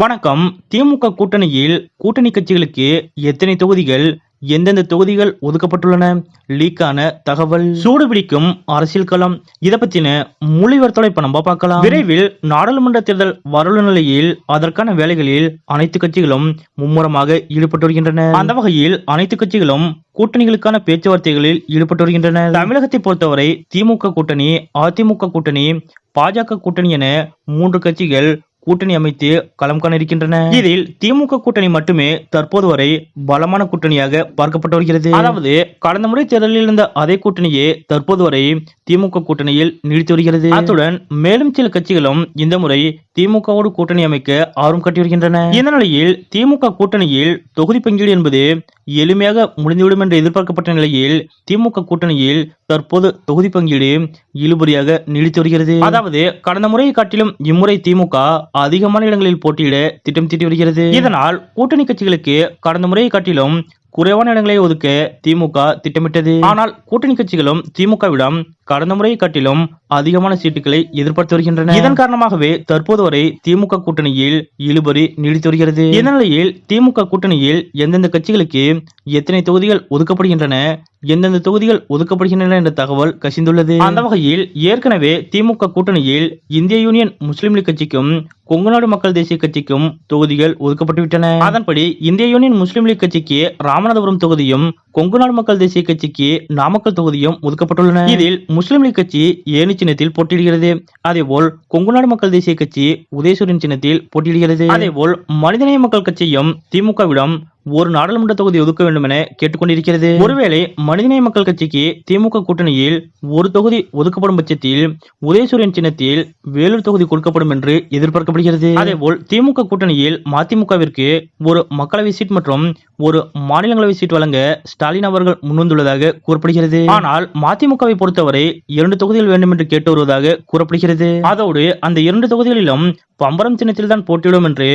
வணக்கம். திமுக கூட்டணியில் கூட்டணி கட்சிகளுக்கு எத்தனை தொகுதிகள் எந்தெந்த தொகுதிகள் ஒதுக்கப்பட்டுள்ளன? லீக்கான தகவல். சூடு பிடிக்கும் அரசியல் களம். இத பத்தின மொழிவர்த்தலை இப்ப நம்ம பார்க்கலாம். விரைவில் நாடாளுமன்ற தேர்தல் வரவுள்ள நிலையில் அதற்கான வேலைகளில் அனைத்து கட்சிகளும் மும்முரமாக ஈடுபட்டு வருகின்றன. அந்த வகையில் அனைத்து கட்சிகளும் கூட்டணிகளுக்கான பேச்சுவார்த்தைகளில் ஈடுபட்டு வருகின்றன. தமிழகத்தை பொறுத்தவரை திமுக கூட்டணி அதிமுக கூட்டணி பாஜக கூட்டணி என மூன்று கட்சிகள் கூட்டணி அமைத்து களம் காண இருக்கின்றன. இதில் திமுக கூட்டணி மட்டுமே தற்போது வரை பலமான கூட்டணியாக பார்க்கப்பட்டு வருகிறது. அதாவது கடந்த முறை தேர்தலில் இருந்த அதே கூட்டணியே தற்போது வரை திமுக கூட்டணியில் நீடித்து வருகிறது. அத்துடன் மேலும் சில கட்சிகளும் இந்த முறை திமுகவோடு கூட்டணி அமைக்க ஆர்வம் காட்டி வருகின்றன. இந்த நிலையில் திமுக கூட்டணியில் தொகுதி பங்கீடு என்பது எளிமையாக முடிந்துவிடும் என்று எதிர்பார்க்கப்பட்ட நிலையில் திமுக கூட்டணியில் தற்போது தொகுதி பங்கீடு இழுபறியாக நீடித்து வருகிறது. அதாவது கடந்த முறையை காட்டிலும் இம்முறை திமுக அதிகமான இடங்களில் போட்டியிட திட்டம் தீட்டி வருகிறது. இதனால் கூட்டணி கட்சிகளுக்கு கடந்த முறையை காட்டிலும் குறைவான இடங்களை ஒதுக்க திமுக திட்டமிட்டது. ஆனால் கூட்டணி கட்சிகளும் திமுகவிடம் கடந்த முறையை காட்டிலும் அதிகமான சீட்டுகளை எதிர்பார்த்து வருகின்றன. இதன் காரணமாகவே தற்போது வரை திமுக கூட்டணியில் இழுபறி நீடித்து வருகிறது. நிலையில் திமுக கூட்டணியில் எந்தெந்த கட்சிகளுக்கு எத்தனை தொகுதிகள் ஒதுக்கப்படுகின்றன? எந்தெந்த தொகுதிகள் ஒதுக்கப்படுகின்றன என்ற தகவல் கசிந்துள்ளது. அந்த வகையில் ஏற்கனவே திமுக கூட்டணியில் இந்திய யூனியன் முஸ்லீம் லீக் கட்சிக்கும் கொங்குநாடு மக்கள் தேசிய கட்சிக்கும் தொகுதிகள் ஒதுக்கப்பட்டுவிட்டன. அதன்படி இந்திய யூனியன் முஸ்லீம் லீக் கட்சிக்கு ராமநாதபுரம் தொகுதியும் கொங்குநாடு மக்கள் தேசிய கட்சிக்கு நாமக்கல் தொகுதியும் ஒதுக்கப்பட்டுள்ளன. இதில் முஸ்லீம் லீக் கட்சி ஏனி சின்னத்தில் போட்டியிடுகிறது. அதேபோல் கொங்குநாடு மக்கள் தேசிய கட்சி உதயசூரியன் சின்னத்தில் போட்டியிடுகிறது. அதேபோல் மனிதநேய மக்கள் கட்சியும் திமுகவிடம் ஒரு நாடாளுமன்ற தொகுதி ஒதுக்க வேண்டும் என கேட்டுக்கொண்டிருக்கிறது. ஒருவேளை மனிதநேய மக்கள் கட்சிக்கு திமுக கூட்டணியில் ஒரு தொகுதி ஒதுக்கப்படும் பட்சத்தில் உதயசூரியன் சின்னத்தில் வேலூர் தொகுதி கொடுக்கப்படும் என்று எதிர்பார்க்கப்படுகிறது. அதேபோல் திமுக கூட்டணியில் மதிமுகவிற்கு ஒரு மக்களவை சீட் மற்றும் ஒரு மாநிலங்களவை சீட் வழங்க ஸ்டாலின் அவர்கள் முன்வந்துள்ளதாக கூறப்படுகிறது. ஆனால் மதிமுகவை பொறுத்தவரை இரண்டு தொகுதிகள் வேண்டும் என்று கேட்டு வருவதாக கூறப்படுகிறது. அதோடு அந்த இரண்டு தொகுதிகளிலும் பம்பரம் சின்னத்தில் தான் போட்டியிடும் என்று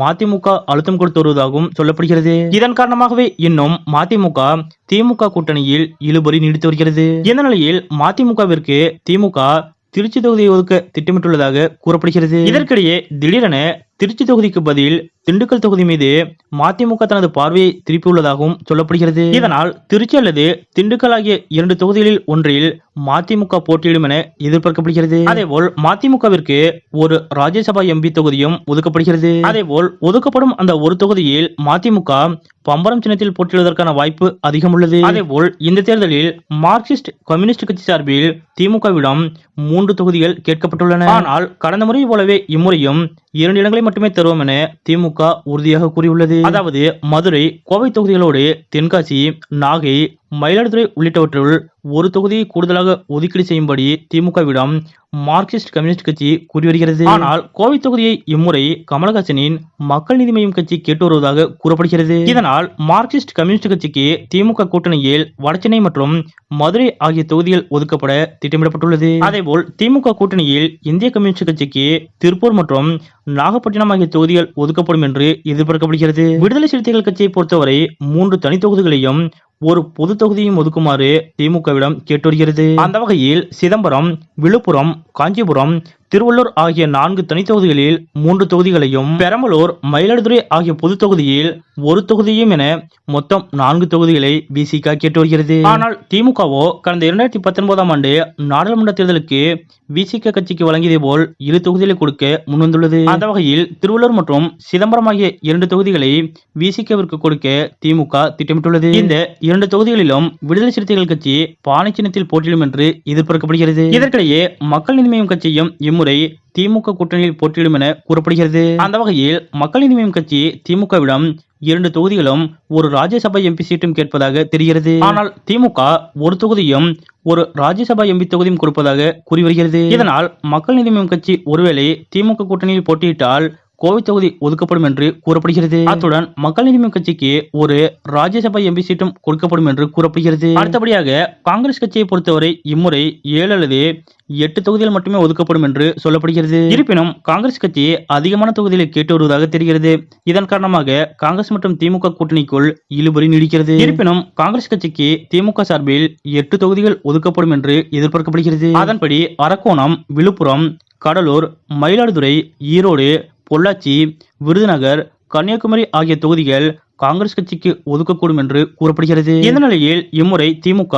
மதிமுக அழுத்தம் கொடுத்து வருவதாகவும் சொல்லப்படுகிறது. இதன் காரணமாகவே இன்னும் மதிமுக திமுக கூட்டணியில் இழுபறி நீடித்து வருகிறது. இந்த நிலையில் மதிமுகவிற்கு திமுக திருச்சி தொகுதியை ஒதுக்க திட்டமிட்டுள்ளதாக கூறப்படுகிறது. இதற்கிடையே திடீரென திருச்சி தொகுதிக்கு பதில் திண்டுக்கல் தொகுதி மீது மதிமுக தனது பார்வையை திருப்பியுள்ளதாகவும் சொல்லப்படுகிறது. இதனால் திருச்சி அல்லது திண்டுக்கல் ஆகிய இரண்டு தொகுதிகளில் ஒன்றில் மதிமுக போட்டியிடும் என எதிர்பார்க்கப்படுகிறது. அதேபோல் மதிமுகவிற்கு ஒரு ராஜ்யசபா எம்பி தொகுதியும் ஒதுக்கப்படுகிறது. அதேபோல் ஒதுக்கப்படும் அந்த ஒரு தொகுதியில் மதிமுக பம்பரம் சின்னத்தில் போட்டியிடுவதற்கான வாய்ப்பு அதிகம் உள்ளது. அதேபோல் இந்த தேர்தலில் மார்க்சிஸ்ட் கம்யூனிஸ்ட் கட்சி சார்பில் திமுகவிடம் மூன்று தொகுதிகள் கேட்கப்பட்டுள்ளன. ஆனால் கடந்த முறை போலவே இம்முறையும் இரண்டு இடங்களை மட்டுமே தருவோம் என திமுக உறுதியாக கூறியுள்ளது. அதாவது மதுரை கோவை தொகுதிகளோடு தென்காசி நாகை மயிலாடுதுறை உள்ளிட்டவற்றுள் ஒரு தொகுதியை கூடுதலாக ஒதுக்கீடு செய்யும்படி திமுகவிடம் மார்க்சிஸ்ட் கம்யூனிஸ்ட் கட்சி கூறி வருகிறது. ஆனால் கோவை தொகுதியை இம்முறை கமலஹாசனின் மக்கள் நீதி மையம் கட்சி கேட்டு வருவதாக கூறப்படுகிறது. இதனால் மார்க்சிஸ்ட் கம்யூனிஸ்ட் கட்சிக்கு திமுக கூட்டணியில் வடசென்னை மற்றும் மதுரை ஆகிய தொகுதிகள் ஒதுக்கப்பட திட்டமிடப்பட்டுள்ளது. அதேபோல் திமுக கூட்டணியில் இந்திய கம்யூனிஸ்ட் கட்சிக்கு திருப்பூர் மற்றும் நாகப்பட்டினம் ஆகிய தொகுதிகள் ஒதுக்கப்படும் என்று எதிர்பார்க்கப்படுகிறது. விடுதலை சிறுத்தைகள் கட்சியை பொறுத்தவரை மூன்று தனி தொகுதிகளையும் ஒரு பொது தொகுதியும் ஒதுக்குமாறு திமுகவிடம் கேட்டு வருகிறது அந்த வகையில் சிதம்பரம் விழுப்புரம் காஞ்சிபுரம் திருவள்ளூர் ஆகிய நான்கு தனி தொகுதிகளில் மூன்று தொகுதிகளையும் பெரம்பலூர் மயிலாடுதுறை ஆகிய பொது தொகுதியில் ஒரு தொகுதியும் என மொத்தம் நான்கு தொகுதிகளை பிசிக கேட்டு வருகிறது. ஆனால் திமுகவோ கடந்த இரண்டாயிரத்தி பத்தொன்பதாம் ஆண்டு நாடாளுமன்ற தேர்தலுக்கு பிசிக கட்சிக்கு வழங்கியதை போல் இரு தொகுதிகளை கொடுக்க முன்வந்துள்ளது. அந்த வகையில் திருவள்ளூர் மற்றும் சிதம்பரம் ஆகிய இரண்டு தொகுதிகளை விசிகவிற்கு கொடுக்க திமுக திட்டமிட்டுள்ளது. இந்த இரண்டு தொகுதிகளிலும் விடுதலை சிறுத்தைகள் கட்சி பானை சின்னத்தில் போட்டியிடும் என்று எதிர்பார்க்கப்படுகிறது. இதற்கிடையே மக்கள் நீதி மய்யம் கட்சியும் இம்முறை திமுக கூட்டணியில் போட்டியிடும் என கூறப்படுகிறது. அந்த வகையில் மக்கள் நீதி மய்யம் கட்சி திமுகவிடம் இரண்டு தொகுதிகளும் ஒரு ராஜ்யசபா எம்பி சீட்டும் கேட்பதாக தெரிகிறது. ஆனால் திமுக ஒரு தொகுதியும் ஒரு ராஜ்யசபா எம்பி தொகுதியும் கொடுப்பதாக கூறி வருகிறது. இதனால் மக்கள் நீதி மய்யம் கட்சி ஒருவேளை திமுக கூட்டணியில் போட்டியிட்டால் கோவை தொகுதி ஒதுக்கப்படும் என்று கூறப்படுகிறது. அத்துடன் மக்கள் நீதி கட்சிக்கு ஒரு ராஜ்யசபா எம்பி சீட்டும் கொடுக்கப்படும் என்று கூறப்படுகிறது. அடுத்தபடியாக காங்கிரஸ் கட்சியை பொறுத்தவரை இம்முறை ஏழு அல்லது எட்டு தொகுதிகள் மட்டுமே ஒதுக்கப்படும் என்று சொல்லப்படுகிறது. இருப்பினும் காங்கிரஸ் கட்சி அதிகமான தொகுதிகளை கேட்டு வருவதாக தெரிகிறது. இதன் காரணமாக காங்கிரஸ் மற்றும் திமுக கூட்டணிக்குள் இழுபறி நீடிக்கிறது. இருப்பினும் காங்கிரஸ் கட்சிக்கு திமுக சார்பில் எட்டு தொகுதிகள் ஒதுக்கப்படும் என்று எதிர்பார்க்கப்படுகிறது. அதன்படி அரக்கோணம் விழுப்புரம் கடலூர் மயிலாடுதுறை ஈரோடு பொள்ளாச்சி விருதுநகர் கன்னியாகுமரி ஆகிய தொகுதிகள் காங்கிரஸ் கட்சிக்கு ஒதுக்கக்கூடும் என்று கூறப்படுகிறது. இந்த நிலையில் இம்முறை திமுக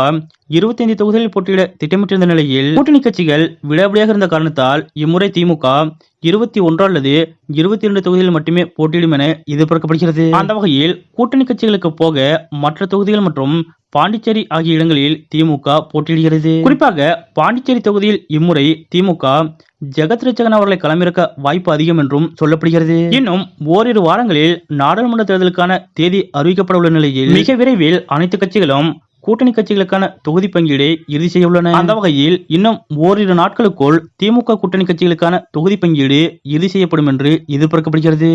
25 தொகுதிகளில் போட்டியிட திட்டமிட்டிருந்த நிலையில் கூட்டணி கட்சிகள் விடாபடியாக இருந்த காரணத்தால் இம்முறை திமுக இருபத்தி ஒன்று அல்லது இருபத்தி இரண்டு தொகுதிகளில் மட்டுமே போட்டியிடும் என எதிர்பார்க்கப்படுகிறது. அந்த வகையில் கூட்டணி கட்சிகளுக்கு போக மற்ற தொகுதிகள் மற்றும் பாண்டிச்சேரி ஆகிய இடங்களில் திமுக போட்டியிடுகிறது. குறிப்பாக பாண்டிச்சேரி தொகுதியில் இம்முறை திமுக ஜெகத் ரட்சகன் அவர்களை களமிறக்க வாய்ப்பு அதிகம் என்றும் சொல்லப்படுகிறது. இன்னும் ஓரிரு வாரங்களில் நாடாளுமன்ற தேர்தலுக்கான தேதி அறிவிக்கப்பட உள்ள நிலையில் மிக விரைவில் அனைத்து கட்சிகளும் கூட்டணி கட்சிகளுக்கான தொகுதி பங்கீடை இறுதி செய்ய உள்ளன. அந்த வகையில் இன்னும் ஓரிரு நாட்களுக்குள் திமுக கூட்டணி கட்சிகளுக்கான தொகுதி பங்கீடு இறுதி செய்யப்படும் என்று எதிர்பார்க்கப்படுகிறது.